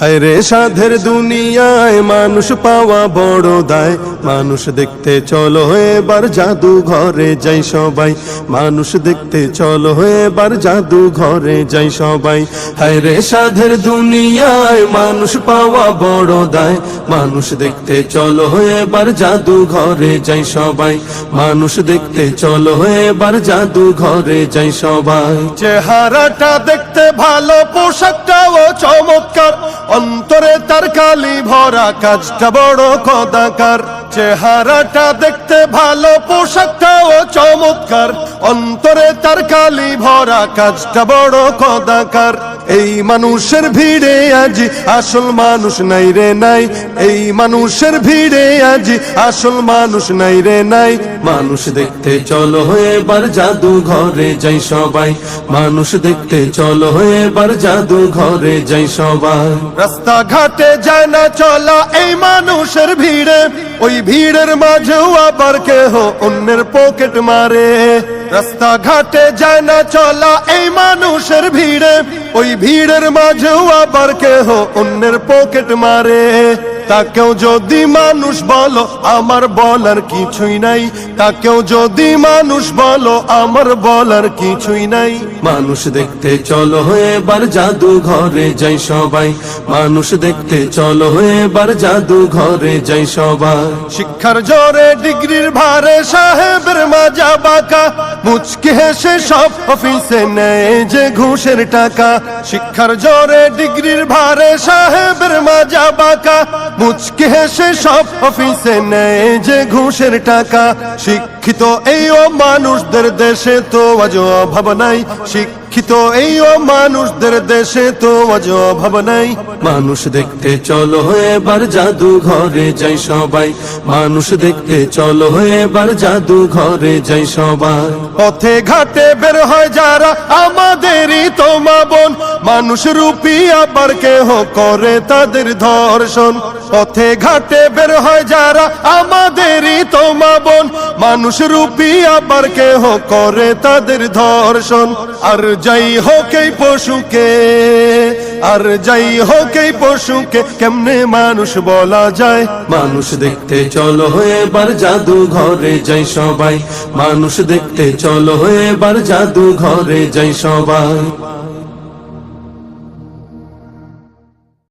হায় রে সাধের দুনিয়ায় মানুষ পাওয়া বড় দায়। মানুষ দেখতে চলো এবার জাদু ঘরে যাই সবাই। মানুষ দেখতে চলো এবার জাদু ঘরে যাই সবাই। হায় রে সাধের দুনিয়ায় মানুষ পাওয়া বড় দায়। মানুষ দেখতে চলো এবার জাদু ঘরে যাই সবাই। মানুষ দেখতে চলো এবার জাদু ঘরে যাই সবাই। চেহারাটা দেখতে ভালো, পোশাকটাও চমৎকার। অন্তরে তার কালি ভরা কাজটা বড় কদাকার চেহারাটা দেখতে ভালো, পোশাকটাও চমৎকার। অন্তরে তার কালি ভরা কাজটা বড় কদাকার এই মানুষের ভিড়ে আজি আসল মানুষ নাই রে নাই। এই মানুষের ভিড়ে আজি আসল মানুষ নাই রে নাই। মানুষ দেখতে চলো, এবার জাদু ঘরে যাই সবাই। মানুষ দেখতে চলো, এবার জাদু ঘরে যাই সবাই। রাস্তা ঘাটে যায় না চলা এই মানুষের ভিড়ে। ওই ভিড়ের মাঝেও আবার কেহ অন্যের পকেট মারে। রাস্তা ঘাটে যায় না চলা এই মানুষের ভিড়ে। ওই ভিড়ের মাঝেও আবার কেহ অন্যের পকেট মারে। তাকেও যদি মানুষ বলো আমার বলার কিছুই নাই। তাকেও যদি মানুষ বলো আমার বলার কিছুই নাই। মানুষ দেখতে চলো এবার জাদু ঘরে যাই সবাই। মানুষ দেখতে চলো এবার জাদু ঘরে যাই সবাই। শিক্ষার জোরে ডিগ্রির ভারে সাহেবের মাজা বাঁকা। মুচকে হেসে সব অফিসে নেয় যে ঘুষের টাকা। শিক্ষার জোরে ডিগ্রির ভারে সাহেবের মাজা বাঁকা। মুচকে হেসে সব অফিসে নেয় যে ঘুষের টাকা। শিক্ষিত এই ও মানুষদের দেশে তো আজ অভাব নাই। শিক্ষিত এই ও মানুষদের দেশে তো আজ অভাব নাই। মানুষ দেখতে চলো এবার জাদু ঘরে যাই সবাই। মানুষ দেখতে চলো এবার জাদু ঘরে যাই সবাই। পথে ঘাটে বের হয় যারা আমাদেরই তো মা বোন। মানুষ রূপী আবার কেহ করে তাদের ধর্ষণ। পথে ঘাটে বের হয় যারা আমাদেরই তো মা বোন। মানুষ রূপী আবার কেহ করে তাদের ধর্ষণ। আর যাই হোক এই পশুকে, আর যাই হোক এই পশুকে, কেমনে মানুষ বলা যায়? মানুষ দেখতে চলো এবার জাদু ঘরে যাই সবাই। মানুষ দেখতে চলো এবার জাদু ঘরে যাই সবাই।